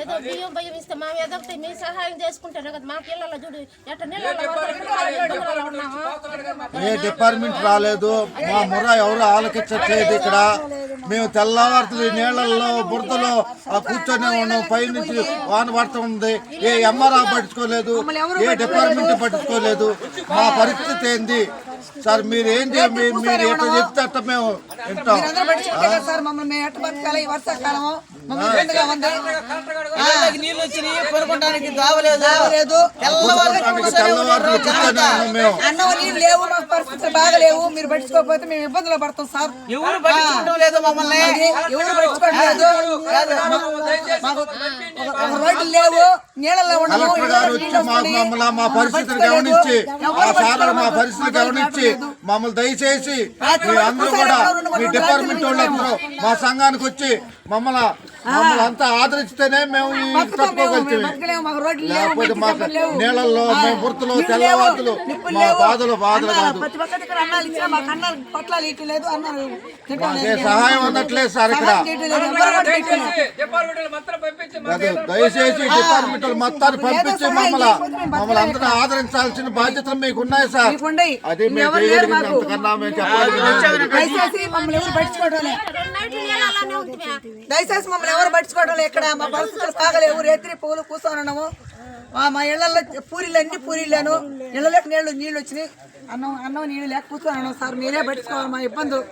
ఏదో బియ్యం భయం ఇస్తే మా ఏదో ఒకటి మీ సహాయం చేసుకుంటారు కదా మా పిల్లల చూడు ఎట్లా నీళ్ళలో ఏ డిపార్ట్మెంట్ రాలేదు? మా ముర ఎవరు ఆలకించట్లేదు ఇక్కడ? మేము తెల్లవారుతుంది నీళ్ళల్లో బురదలో ఆ కూర్చొని ఉన్నాం. పైనుంచి వాన పడుతుంది ఏ ఎంఆర్ఆ పట్టించుకోలేదు ఏ డిపార్ట్మెంట్ పట్టించుకోలేదు. మా పరిస్థితి ఏంది? సార్ మీరు ఏం మీరు ఎట్లా చెప్తే అట్ట మేము వింటాం. సార్ మమ్మల్ని మేము ఎట్ట బతకాలి? ఈ వర్షాకాలం మమ్మల్ని ఉంది ఇళ్ళకి నీళ్ళు వచ్చినాయి కొనుక్కోడానికి దావలేదు. లేదు అన్నం నీళ్ళు లేవు మాకు పరిస్థితులు బాగలేవు. మీరు పట్టించుకోకపోతే మేము ఇబ్బందులు పడతాం సార్. ఎవరు పట్టించుకోవడం లేదు మమ్మల్ని. ఎవరు మాకు ఒక రోడ్లు లేవు. నీళ్ళలో ఉండము కలెక్టర్ గారు వచ్చి మాకు మమ్మల్ని మా పరిస్థితిని గమనించి ఆ సార్ మా పరిస్థితిని గమనించి మమ్మల్ని దయచేసి మీ అందరూ కూడా మీ డిపార్ట్మెంట్ వాళ్ళందరూ మా సంఘానికి వచ్చి మమ్మల్ని మమ్మల్ని అంతా ఆదరిస్తేనే మేము ఈ తట్టుకోగలుగుతాం మాకు లేకపోతే. నీళ్ళల్లో మేము లేవు, నిప్పులు మా. బాధలు బాధలు కాదు. సహాయం అందట్లేదు సార్ ఇక్కడ. దయచేసి డిపార్ట్మెంట్ మొత్తాన్ని పంపించి మమ్మల్ని మమ్మల్ని అందరూ ఆదరించాల్సిన బాధ్యతలు మీకు ఉన్నాయి సార్. అది మేము. అంతకన్నా మేము చెప్పాలి దయచేసి మమ్మల్ని ఎవరు పట్టించుకోవడం ఇక్కడ మా పరిస్థితులు సాగలేవు రేత్రి పూలు కూర్చొని ఉన్నాము మా మా ఇళ్ళలో పూరీలు అన్ని పూరీలేను ఇళ్ళలోకి నీళ్ళు నీళ్ళు వచ్చినాయి అన్నం అన్నం నీళ్ళు లేక కూర్చొని ఉన్నాం సార్ మీరే పట్టించుకోవాలి మా ఇబ్బందులు